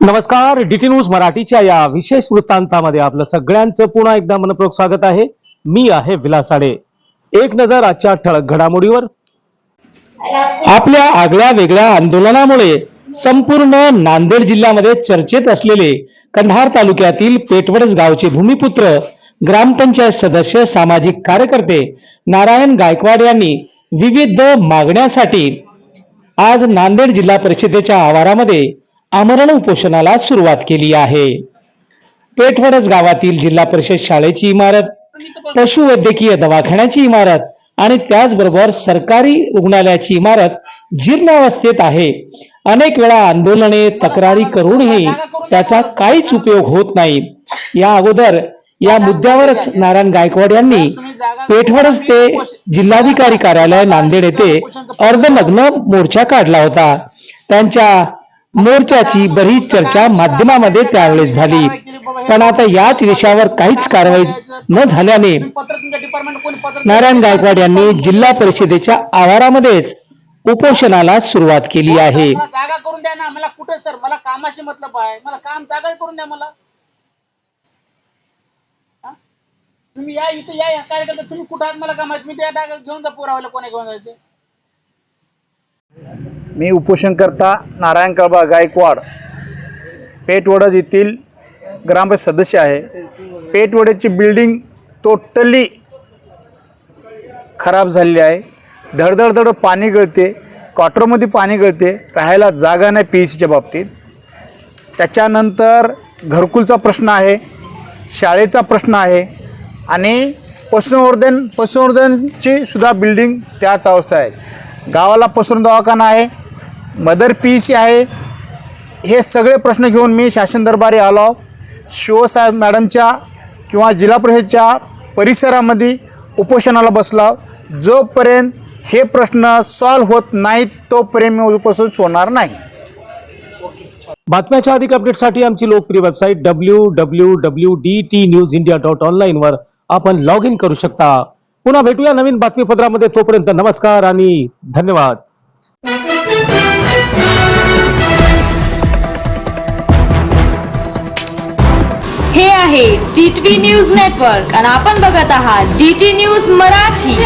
नमस्कार DT news मराठीच्या या विशेष वृत्तांतामध्ये आपलं सगळ्यांचं पुन्हा एकदा मनपूर्वक स्वागत आहे. मी आहे विलासाडे. एक नजर आजच्या ठळक घडामोडीवर. आपल्या आगळ्या वेगळ्या आंदोलनामुळे संपूर्ण नांदेड जिल्ह्यामध्ये चर्चेत असलेले कंधार तालुक्यातील पेटवडस गावचे भूमिपुत्र ग्रामपंचायत सदस्य सामाजिक कार्यकर्ते नारायण गायकवाड यांनी विविध मागण्यासाठी आज नांदेड जिल्हा परिषदेच्या आवारामध्ये आमरण उपोषणाला सुरुवात केली आहे. पेठवडस गावातील जिल्हा परिषद शाळेची इमारत पशुवैद्यकीय दवाखान्याची इमारत आणि त्याचबरोबर सरकारी रुग्णालयाची इमारत जीर्णावस्थेत आहे. अनेक वेळा आंदोलने तक्रारी करूनही त्याचा काहीच उपयोग होत नाही. या अगोदर या मुद्द्यावरच नारायण गायकवाड यांनी पेठवडस ते जिल्हाधिकारी कार्यालय नांदेड येथे अर्धनग्न मोर्चा काढला होता. त्यांच्या मोर्चाची बरीच चर्चा माध्यमामध्ये त्यावेळेस झाली. पण आता याच विषयावर काहीच कारवाई न झाल्याने नारायण गायकवाड यांनी जिल्हा परिषदेच्या आवारामध्येच उपोषणाला सुरुवात केली आहे. मला जागा करून द्या ना. मला कुठे सर? मला कामाशी मतलब आहे. मला काम जागा करून द्या मला हा? तुम्ही या इथे या या कार्यकर्ता तुम्ही कुठं आहात? मला का माहीत मी त्या डागा घेऊन जा पुरावायला कोणी घेऊन जायचं मी उपोषणकर्ता नारायण कळबा गायकवाड. पेठवडज येथील ग्रामपंचायत सदस्य आहे. पेठवड्याची बिल्डिंग टोटली खराब झालेली आहे. धडधडधड पाणी गळते. क्वार्टरमध्ये पाणी गळते. राहायला जागा नाही पी सीच्या बाबतीत. त्याच्यानंतर घरकुलचा प्रश्न आहे. शाळेचा प्रश्न आहे. आणि पशुसंवर्धन पशुसंवर्धनची सुद्धा बिल्डिंग त्याच अवस्था आहे. गावाला पशुधन दवाखाना आहे मदर पी सी आहे. हे सगळे प्रश्न घेऊन मी शासन दरबारी आलो शिवसाहेब मॅडमच्या किंवा जिल्हा परिषदच्या परिसरामध्ये उपोषणाला बसला जोपर्यंत हे प्रश्न सॉल्व्ह होत नाहीत तोपर्यंत मी उपोषण सोडणार नाही. बातम्याच्या अधिक अपडेटसाठी आमची लोकप्रिय website W W W D T news India dot ऑनलाईनवर आपण लॉग इन करू शकता. पुन्हा भेटूया नवीन बातमीपत्रामध्ये. तोपर्यंत नमस्कार आणि धन्यवाद. हे आहे डी न्यूज नेटवर्क आणि आपण बघत आहात डी न्यूज मराठी.